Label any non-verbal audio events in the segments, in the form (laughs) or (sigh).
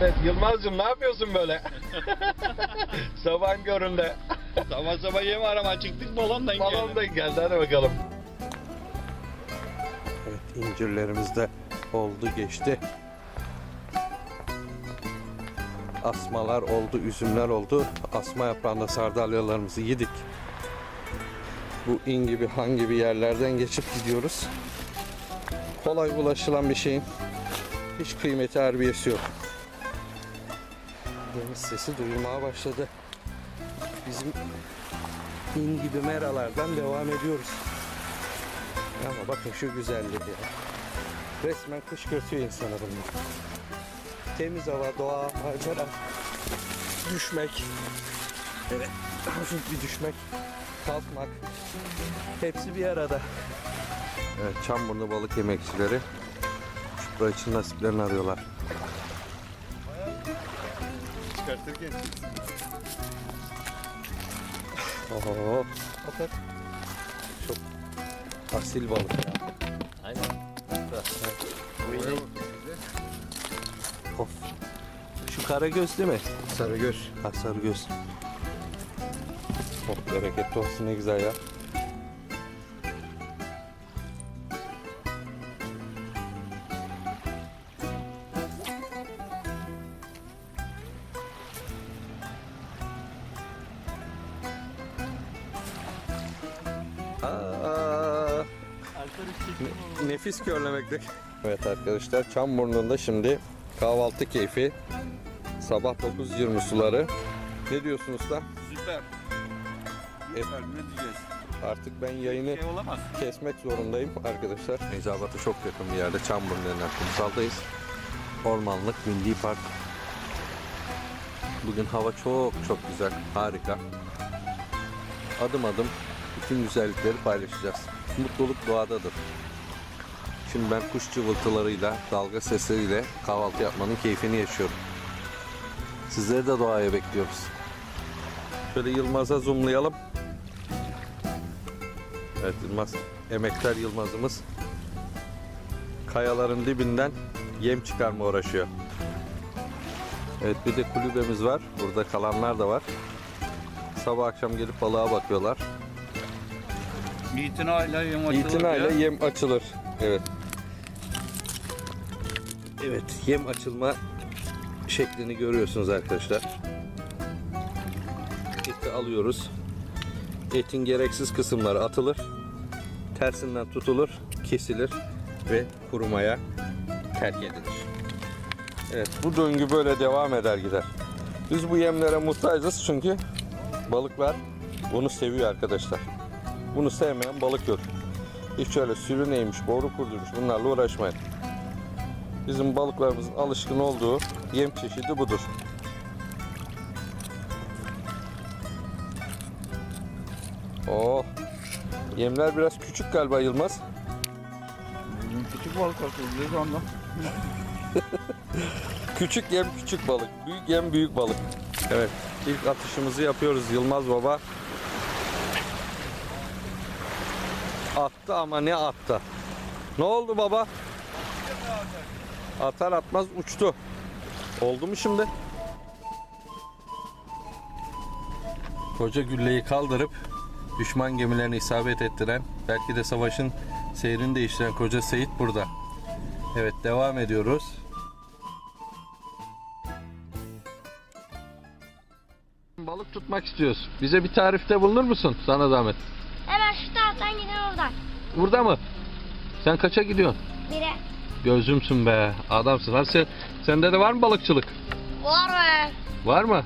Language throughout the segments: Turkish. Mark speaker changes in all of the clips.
Speaker 1: Evet Yılmaz'cığım ne yapıyorsun böyle? (laughs) Sabahın köründe.
Speaker 2: sabah sabah yem arama çıktık balondan
Speaker 1: Balon da geldi hadi bakalım. Evet incirlerimiz de oldu geçti. Asmalar oldu, üzümler oldu. Asma yaprağında sardalyalarımızı yedik. Bu in gibi, han gibi yerlerden geçip gidiyoruz. Kolay ulaşılan bir şeyin hiç kıymeti harbiyesi yok. Deniz sesi duyulmaya başladı. Bizim in gibi meralardan devam ediyoruz. Ama bakın şu güzellik ya. Resmen kışkırtıyor insanı bunlar. Temiz hava, doğa, macera, düşmek. Evet, hafif (laughs) bir düşmek, kalkmak. Hepsi bir arada. Evet, Çamburnu balık yemekçileri Çupra için nasiplerini arıyorlar.
Speaker 2: Çıkartırken
Speaker 1: Oho. Bakın. Çok asil balık ya.
Speaker 2: Aynen.
Speaker 1: Of. Şu karagöz değil mi?
Speaker 2: Sarıgöz.
Speaker 1: Ha sarıgöz. Çok bereketli olsun ne güzel ya. Ne- nefis körlemektik. Evet arkadaşlar Çamburnu'nda şimdi kahvaltı keyfi. Sabah 9.20 suları. Ne diyorsun usta?
Speaker 2: Süper. Süper ne diyeceğiz?
Speaker 1: Artık ben yayını
Speaker 2: Şey olamaz.
Speaker 1: kesmek zorundayım arkadaşlar. Necabat'a çok yakın bir yerde Çamburnu denilen kumsaldayız. Ormanlık Milli Park. Bugün hava çok çok güzel, harika. Adım adım bütün güzellikleri paylaşacağız. Mutluluk doğadadır. Şimdi ben kuş cıvıltılarıyla, dalga sesleriyle kahvaltı yapmanın keyfini yaşıyorum. Sizleri de doğaya bekliyoruz. Şöyle Yılmaz'a zoomlayalım. Evet Yılmaz, emektar Yılmaz'ımız kayaların dibinden yem çıkarma uğraşıyor. Evet bir de kulübemiz var. Burada kalanlar da var. Sabah akşam gelip balığa bakıyorlar.
Speaker 2: İtinayla yem açılır
Speaker 1: İtinayla
Speaker 2: ya.
Speaker 1: yem açılır. Evet. Evet yem açılma şeklini görüyorsunuz arkadaşlar. Eti alıyoruz. Etin gereksiz kısımları atılır. Tersinden tutulur, kesilir ve kurumaya terk edilir. Evet bu döngü böyle devam eder gider. Biz bu yemlere muhtacız çünkü balıklar bunu seviyor arkadaşlar. Bunu sevmeyen balık yok. Hiç öyle sürü neymiş, boru kurdurmuş bunlarla uğraşmayın. Bizim balıklarımızın alışkın olduğu yem çeşidi budur. Oh. Yemler biraz küçük galiba Yılmaz.
Speaker 2: Küçük balık atılıyor şu anda.
Speaker 1: Küçük yem küçük balık, büyük yem büyük balık. Evet, ilk atışımızı yapıyoruz Yılmaz Baba. Attı ama ne attı? Ne oldu baba? Atar atmaz uçtu. Oldu mu şimdi? Koca gülleyi kaldırıp düşman gemilerini isabet ettiren, belki de savaşın seyrini değiştiren koca Seyit burada. Evet devam ediyoruz. Balık tutmak istiyoruz. Bize bir tarifte bulunur musun? Sana zahmet. Burada mı? Sen kaça gidiyorsun?
Speaker 3: Bire.
Speaker 1: Gözümsün be. Adamsın. Hadi sen, sende de var mı balıkçılık?
Speaker 3: Var be.
Speaker 1: Var mı?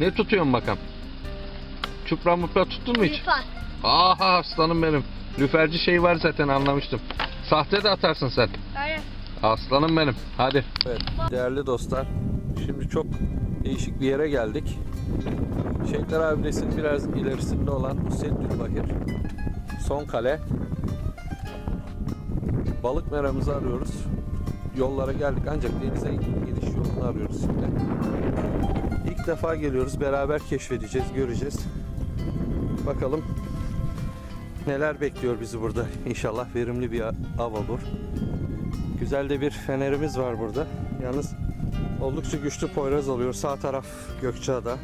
Speaker 1: Ne tutuyorsun bakalım? Çupra mupra tuttun mu hiç?
Speaker 3: Lütfen.
Speaker 1: Aha aslanım benim. Lüferci şey var zaten anlamıştım. Sahte de atarsın sen.
Speaker 3: Aynen.
Speaker 1: Aslanım benim. Hadi. Evet, değerli dostlar. Şimdi çok değişik bir yere geldik. Şehitler Abidesi'nin biraz ilerisinde olan Hüseyin Dülbahir. Son kale. Balık meramızı arıyoruz. Yollara geldik ancak denize gidiş yolunu arıyoruz şimdi. İlk defa geliyoruz. Beraber keşfedeceğiz, göreceğiz. Bakalım neler bekliyor bizi burada. İnşallah verimli bir av olur. Güzel de bir fenerimiz var burada. Yalnız oldukça güçlü poyraz alıyor. Sağ taraf Gökçeada.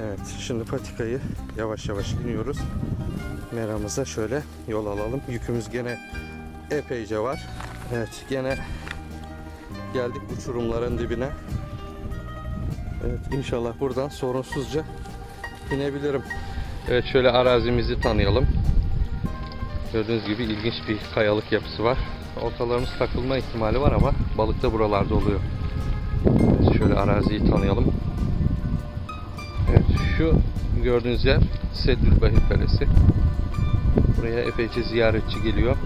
Speaker 1: Evet şimdi patikayı yavaş yavaş iniyoruz. Meramıza şöyle yol alalım. Yükümüz gene epeyce var. Evet gene geldik uçurumların dibine. Evet inşallah buradan sorunsuzca inebilirim. Evet şöyle arazimizi tanıyalım. Gördüğünüz gibi ilginç bir kayalık yapısı var. Oltalarımız takılma ihtimali var ama balık da buralarda oluyor. Evet, şöyle araziyi tanıyalım. Evet şu gördüğünüz yer Seddülbahir Kalesi. Buraya epeyce ziyaretçi geliyor.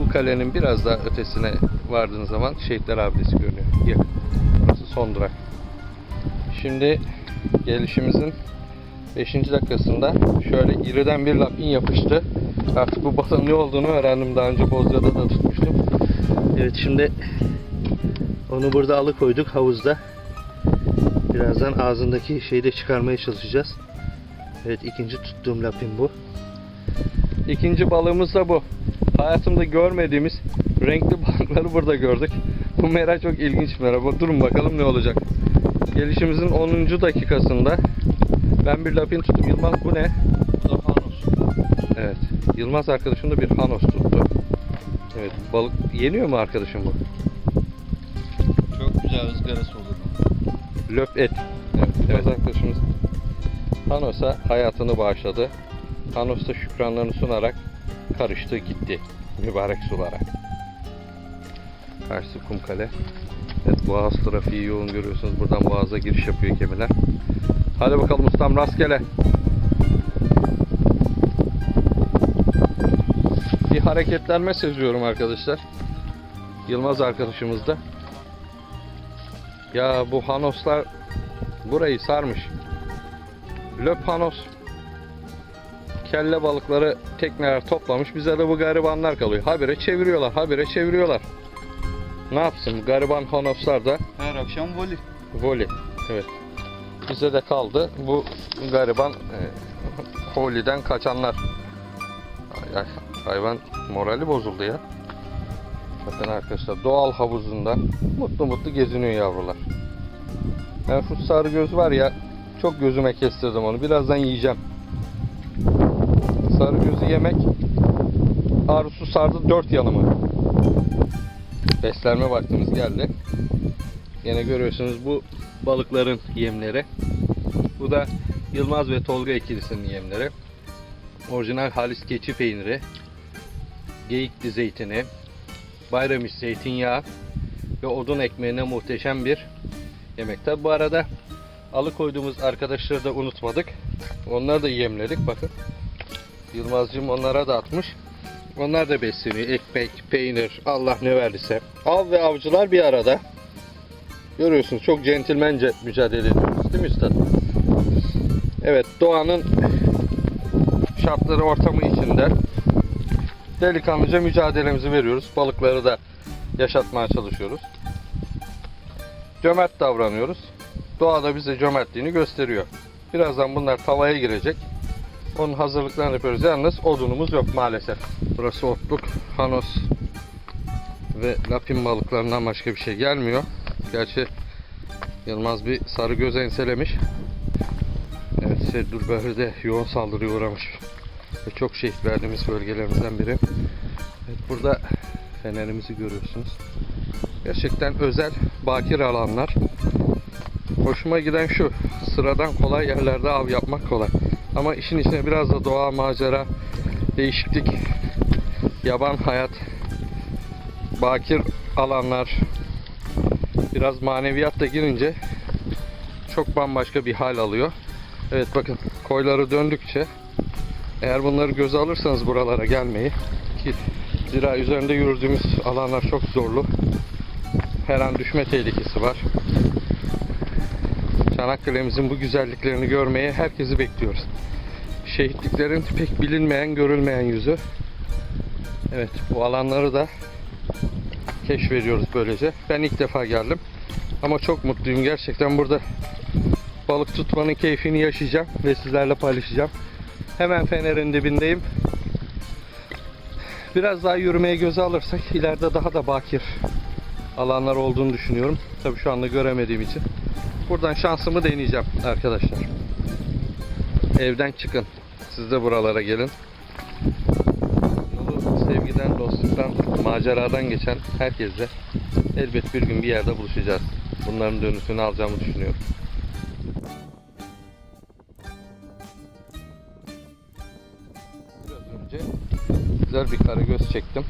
Speaker 1: Bu kalenin biraz daha ötesine vardığınız zaman Şehitler Abidesi görünüyor. Yakın. Burası son durak. Şimdi gelişimizin 5. dakikasında şöyle iriden bir lapin yapıştı. Artık bu balığın ne olduğunu öğrendim. Daha önce Bozcaada da tutmuştum. Evet şimdi onu burada alıkoyduk havuzda. Birazdan ağzındaki şeyi de çıkarmaya çalışacağız. Evet ikinci tuttuğum lapin bu. İkinci balığımız da bu. Hayatımda görmediğimiz renkli (laughs) balıkları burada gördük. Bu mera çok ilginç bir mera. Durun bakalım ne olacak. Gelişimizin 10. dakikasında ben bir lapin tuttum. Yılmaz bu ne?
Speaker 2: Bu da Hanos.
Speaker 1: Evet. Yılmaz arkadaşım da bir hanos tuttu. Evet. Balık yeniyor mu arkadaşım bu?
Speaker 2: Çok güzel ızgarası olur.
Speaker 1: Löp et. Evet, evet arkadaşımız Hanos'a hayatını bağışladı. Hanos da şükranlarını sunarak karıştı gitti mübarek sulara. Karşısı Kumkale. Evet Boğaz trafiği yoğun görüyorsunuz. Buradan Boğaz'a giriş yapıyor gemiler. Hadi bakalım ustam rastgele. Bir hareketlenme seziyorum arkadaşlar. Yılmaz arkadaşımızda. Ya bu Hanoslar burayı sarmış. Löp Hanos kelle balıkları tekneler toplamış. Bize de bu garibanlar kalıyor. Habire çeviriyorlar, habire çeviriyorlar. Ne yapsın bu gariban Hanoslar da
Speaker 2: Her akşam voli.
Speaker 1: voli. Evet. Bize de kaldı bu gariban e, holiden kaçanlar. Ay, ay, hayvan morali bozuldu ya. Bakın arkadaşlar doğal havuzunda mutlu mutlu geziniyor yavrular. Ben şu sarı göz var ya çok gözüme kestirdim onu. Birazdan yiyeceğim. Yemek arzusu sardı dört yanımı. Beslenme vaktimiz geldi. Yine görüyorsunuz bu balıkların yemleri. Bu da Yılmaz ve Tolga ikilisinin yemleri. Orijinal halis keçi peyniri, geyikli zeytini, bayramış zeytinyağı ve odun ekmeğine muhteşem bir yemek. Tabi bu arada alıkoyduğumuz arkadaşları da unutmadık. Onları da yemledik bakın. Yılmazcığım onlara da atmış. Onlar da besleniyor. Ekmek, peynir, Allah ne verdiyse. Av ve avcılar bir arada. Görüyorsunuz çok centilmence mücadele ediyoruz değil mi üstad? Evet doğanın şartları ortamı içinde delikanlıca mücadelemizi veriyoruz. Balıkları da yaşatmaya çalışıyoruz. Cömert davranıyoruz. Doğa da bize cömertliğini gösteriyor. Birazdan bunlar tavaya girecek. Onun hazırlıklarını yapıyoruz. Yalnız odunumuz yok maalesef. Burası otluk, hanos ve lapin balıklarından başka bir şey gelmiyor. Gerçi Yılmaz bir sarı göz enselemiş. Evet Seddülbahir'de yoğun saldırıya uğramış. Ve çok şehit verdiğimiz bölgelerimizden biri. Evet, burada fenerimizi görüyorsunuz. Gerçekten özel bakir alanlar. Hoşuma giden şu. Sıradan kolay yerlerde av yapmak kolay. Ama işin içine biraz da doğa, macera, değişiklik, yaban hayat, bakir alanlar, biraz maneviyat da girince çok bambaşka bir hal alıyor. Evet bakın koyları döndükçe eğer bunları göze alırsanız buralara gelmeyi ki zira üzerinde yürüdüğümüz alanlar çok zorlu. Her an düşme tehlikesi var. Çanakkale'mizin bu güzelliklerini görmeye herkesi bekliyoruz. Şehitliklerin pek bilinmeyen, görülmeyen yüzü. Evet, bu alanları da keşfediyoruz böylece. Ben ilk defa geldim. Ama çok mutluyum. Gerçekten burada balık tutmanın keyfini yaşayacağım ve sizlerle paylaşacağım. Hemen fenerin dibindeyim. Biraz daha yürümeye göze alırsak ileride daha da bakir alanlar olduğunu düşünüyorum. Tabii şu anda göremediğim için. Buradan şansımı deneyeceğim arkadaşlar. Evden çıkın. Siz de buralara gelin. Yolu sevgiden, dostluktan, maceradan geçen herkesle elbet bir gün bir yerde buluşacağız. Bunların dönüşünü alacağımı düşünüyorum. Biraz önce güzel bir karagöz çektim.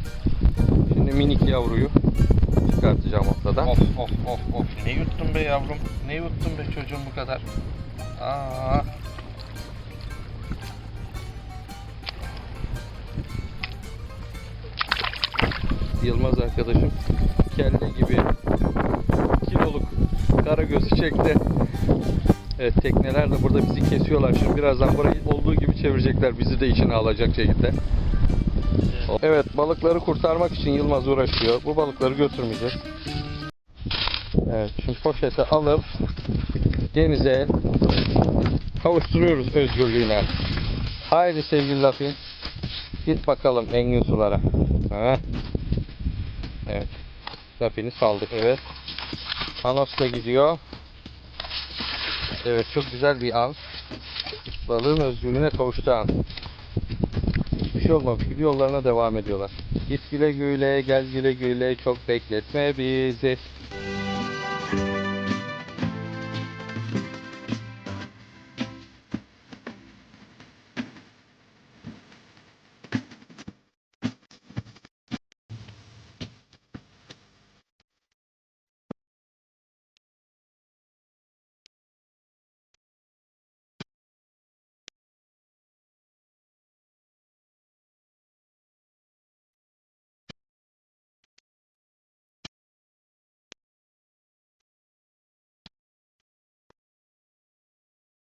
Speaker 1: Şimdi minik yavruyu çıkartacağım ortadan. Of of of of ne yuttun be yavrum? Ne yuttun be çocuğum bu kadar? Aa. Yılmaz arkadaşım kelle gibi kiloluk karagözü çekti. Evet tekneler de burada bizi kesiyorlar. Şimdi birazdan burayı olduğu gibi çevirecekler. Bizi de içine alacak şekilde. Evet balıkları kurtarmak için Yılmaz uğraşıyor. Bu balıkları götürmeyeceğiz. Evet şimdi poşete alıp denize kavuşturuyoruz özgürlüğüne. Haydi sevgili Lafin. Git bakalım engin sulara. Ha. Evet. Lafin'i saldık. Evet. Panos da gidiyor. Evet çok güzel bir an. Balığın özgürlüğüne kavuştu an. Bir şey olmamış gibi yollarına devam ediyorlar. Git güle güle, gel güle güle, çok bekletme bizi.